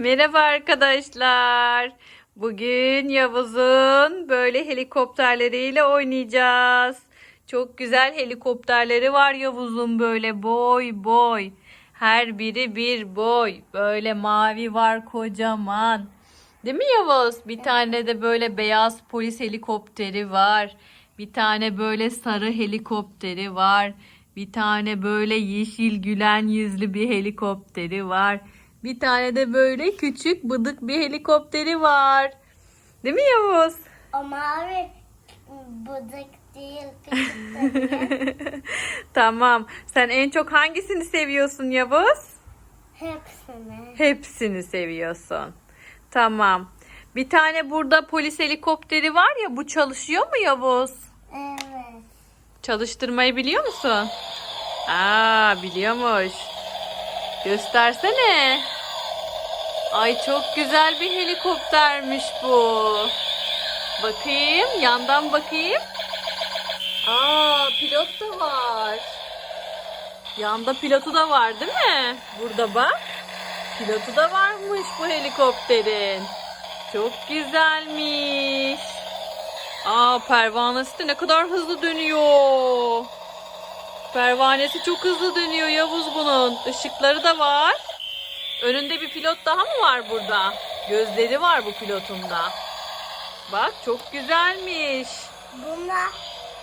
Merhaba arkadaşlar. Bugün Yavuz'un böyle helikopterleriyle oynayacağız. Çok güzel helikopterleri var Yavuz'un böyle boy boy. Her biri bir boy. Böyle mavi var kocaman. Değil mi Yavuz? Bir tane de böyle beyaz polis helikopteri var. Bir tane böyle sarı helikopteri var. Bir tane böyle yeşil gülen yüzlü bir helikopteri var. Bir tane de böyle küçük bıdık bir helikopteri var. Değil mi Yavuz? O mavi bıdık değil, tamam. Sen en çok hangisini seviyorsun Yavuz? Hepsini. Hepsini seviyorsun. Tamam. Bir tane burada polis helikopteri var ya bu çalışıyor mu Yavuz? Evet. Çalıştırmayı biliyor musun? Aa biliyormuş. Göstersene. Ay çok güzel bir helikoptermiş bu. Bakayım yandan bakayım. Aa pilot da var. Yanda pilotu da var değil mi? Burada bak. Pilotu da varmış bu helikopterin. Çok güzelmiş. Aa pervanesi de ne kadar hızlı dönüyor. Pervanesi çok hızlı dönüyor Yavuz bunun. Işıkları da var. Önünde bir pilot daha mı var burada? Gözleri var bu pilotun da. Bak çok güzelmiş. Bunlar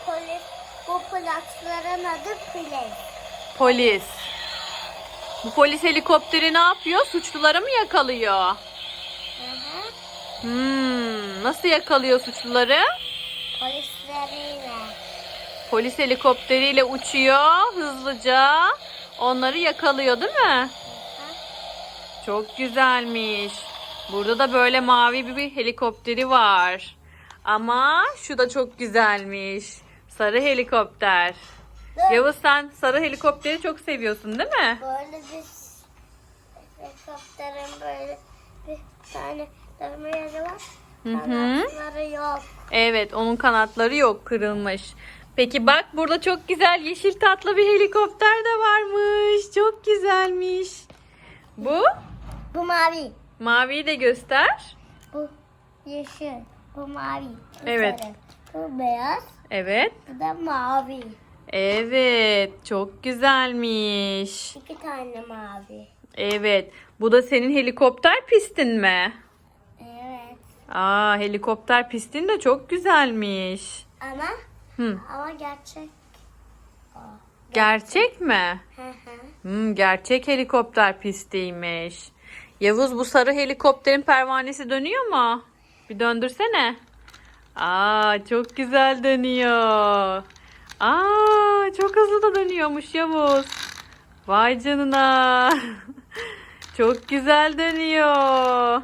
polis, bu plakların adı polis. Polis. Bu polis helikopteri ne yapıyor? Suçluları mı yakalıyor? Hı hı. Hmm, nasıl yakalıyor suçluları? Polisleriyle. Polis helikopteriyle uçuyor hızlıca. Onları yakalıyor değil mi? Çok güzelmiş. Burada da böyle mavi bir, helikopteri var. Ama şu da çok güzelmiş. Sarı helikopter. Dur. Yavuz sen sarı helikopteri çok seviyorsun değil mi? Böyle bir helikopterin böyle bir tane dönme yeri var. Hı hı. Kanatları yok. Evet onun kanatları yok kırılmış. Peki bak burada çok güzel yeşil tatlı bir helikopter de varmış. Çok güzelmiş. Bu Bu mavi. maviyi de göster. Bu yeşil. Bu mavi. Bu Evet. sarı. Bu beyaz. Evet. Bu da mavi. Evet, çok güzelmiş. İki tane mavi. Evet, bu da senin helikopter pistin mi? Evet. Aa, helikopter pistin de çok güzelmiş. Ama Hı, ama gerçek. o. gerçek mi? Hı hı. Hmm, gerçek helikopter pistiymiş. Yavuz bu sarı helikopterin pervanesi dönüyor mu? Bir döndürsene. Aa, çok güzel dönüyor. Aa, çok hızlı da dönüyormuş Yavuz. Vay canına. çok güzel dönüyor.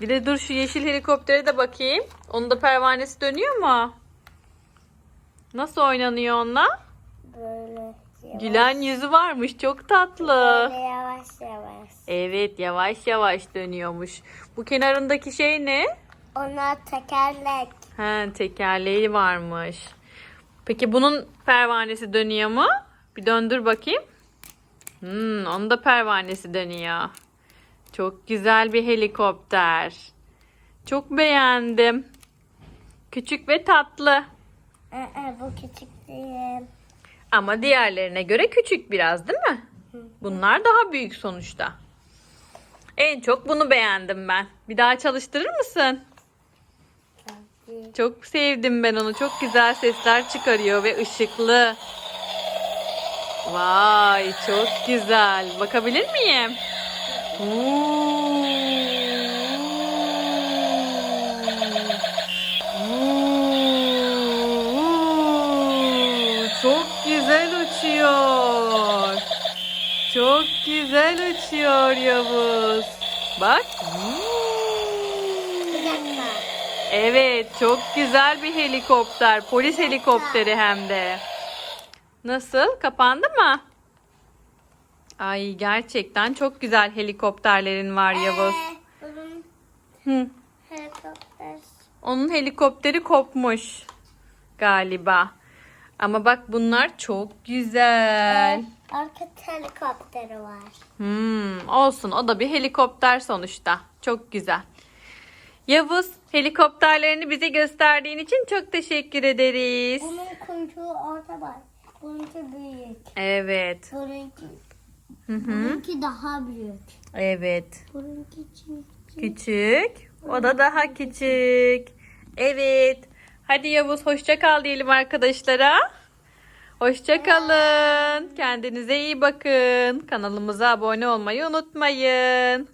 Bir de dur şu yeşil helikoptere de bakayım. Onun da pervanesi dönüyor mu? Nasıl oynanıyor onunla? Böyle yavaş, Gülen yüzü varmış. Çok tatlı. böyle yavaş yavaş. Evet yavaş yavaş dönüyormuş. Bu kenarındaki şey ne? Onlar tekerlek. Ha, tekerleği varmış. Peki bunun pervanesi dönüyor mu? Bir döndür bakayım. Hmm, onun da pervanesi dönüyor. Çok güzel bir helikopter. Çok beğendim. Küçük ve tatlı. Aa, bu küçük değil. Ama diğerlerine göre küçük biraz değil mi? Bunlar daha büyük sonuçta. En çok bunu beğendim ben. Bir daha çalıştırır mısın? Çok sevdim ben onu. Çok güzel sesler çıkarıyor ve ışıklı. Vay çok güzel. Bakabilir miyim? Oo. Çok güzel uçuyor. Çok güzel uçuyor Yavuz. Bak. Evet, çok güzel bir helikopter. Polis helikopteri hem de. Nasıl? Kapandı mı? Ay gerçekten çok güzel helikopterlerin var Yavuz. Ee, Hı. helikopter. Onun helikopteri kopmuş galiba. Ama bak bunlar çok güzel. Arka helikopteri var. Hmm, olsun o da bir helikopter sonuçta. Çok güzel. Yavuz helikopterlerini bize gösterdiğin için çok teşekkür ederiz. Bunun kuyruğu orada var. Bununki büyük. Evet. Bununki, Hı hı. bununki daha büyük. Evet. Bununki küçük. Küçük. O da daha küçük. Evet. Hadi Yavuz hoşça kal diyelim arkadaşlara. Hoşça kalın. Kendinize iyi bakın. Kanalımıza abone olmayı unutmayın.